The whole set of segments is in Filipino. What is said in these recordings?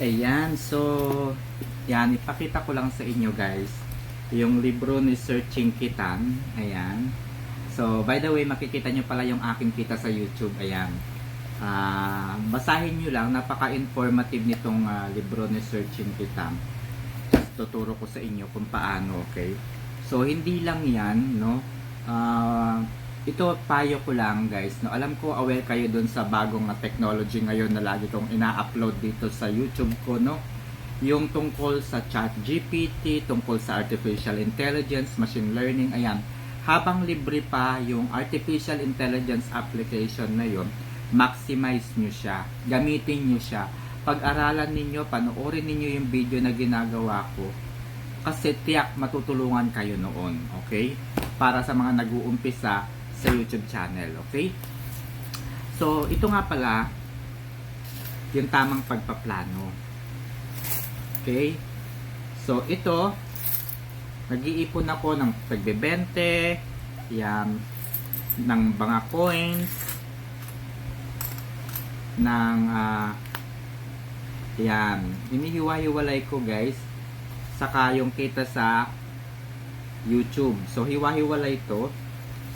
Ayan, so, yan, ipakita ko lang sa inyo guys, yung libro ni Sir Chinkitan, ayan. So, by the way, makikita nyo pala yung aking kita sa YouTube, ayan. Ah, basahin nyo lang, napaka-informative nitong ah, libro ni Sir Chinkitan. Just tuturo ko sa inyo kung paano, okay? So, hindi lang yan, no? Ah, ito payo ko lang guys no? Alam ko aware kayo dun sa bagong na technology ngayon na lagi kong ina-upload dito sa YouTube ko no? Yung tungkol sa chat GPT tungkol sa artificial intelligence machine learning ayan. Habang libre pa yung artificial intelligence application na yon maximize nyo siya gamitin nyo siya. Pag-aralan ninyo panoorin ninyo yung video na ginagawa ko kasi tiyak matutulungan kayo noon okay? Para sa mga nag-uumpisa sa YouTube channel, okay? So, ito nga pala yung tamang pagpaplano. Okay? So, ito nag-iipon ako ng pagbebente, yan, ng mga coins, ng, ah, yan, hinihiwa-hiwalay ko guys, saka yung kita sa YouTube. So, hiwa-hiwalay to.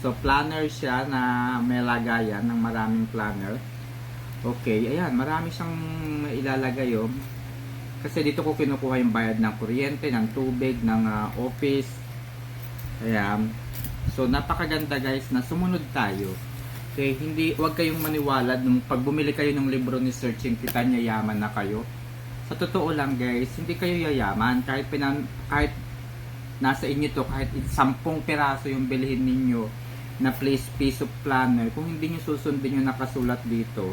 So, planner siya na may lagayan ng maraming planner. Okay, ayan, marami siyang ilalagay yun. Kasi dito ko kinukuha yung bayad ng kuryente, ng tubig, ng ah, office. Ayan. So, napakaganda guys na sumunod tayo. Okay, hindi, wag kayong maniwala nung pag bumili kayo ng libro ni Searching Kita, yayaman na kayo. Sa totoo lang guys, hindi kayo yayaman. Kahit, pinan, kahit nasa inyo to, kahit sampung piraso yung bilhin ninyo na place piece of planner, kung hindi nyo susundin yung nakasulat dito,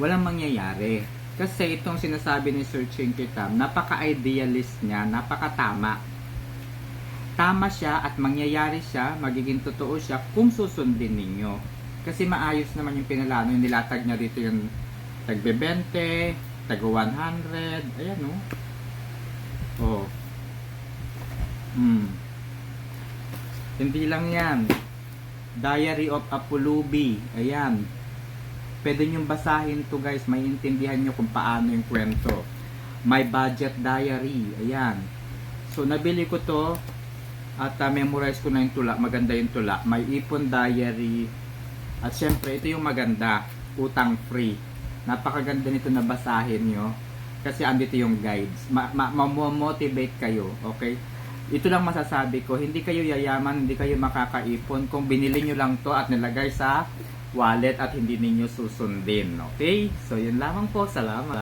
walang mangyayari. Kasi itong sinasabi ni Sir Chinkitam, napaka-idealist niya, napaka-tama. Tama siya at mangyayari siya, magiging totoo siya kung susundin ninyo. Kasi maayos naman yung pinalano, yung nilatag niya dito yung tagbe 20, tag 100, ayan o. Oh. Hmm. Hindi lang yan. Diary of Apulubi. Ayan. Pwede nyo basahin to guys. May intindihan nyo kung paano yung kwento. My budget diary. Ayan. So, nabili ko to at uh, memorize ko na yung tula. Maganda yung tula. May ipon diary. At syempre, ito yung maganda. Utang free. Napakaganda nito na basahin nyo. Kasi andito yung guides. Ma-motivate kayo. Okay? Ito lang masasabi ko, hindi kayo yayaman, hindi kayo makakaipon kung binili nyo lang to at nilagay sa wallet at hindi ninyo susundin. Okay? So, yun lamang po. Salamat.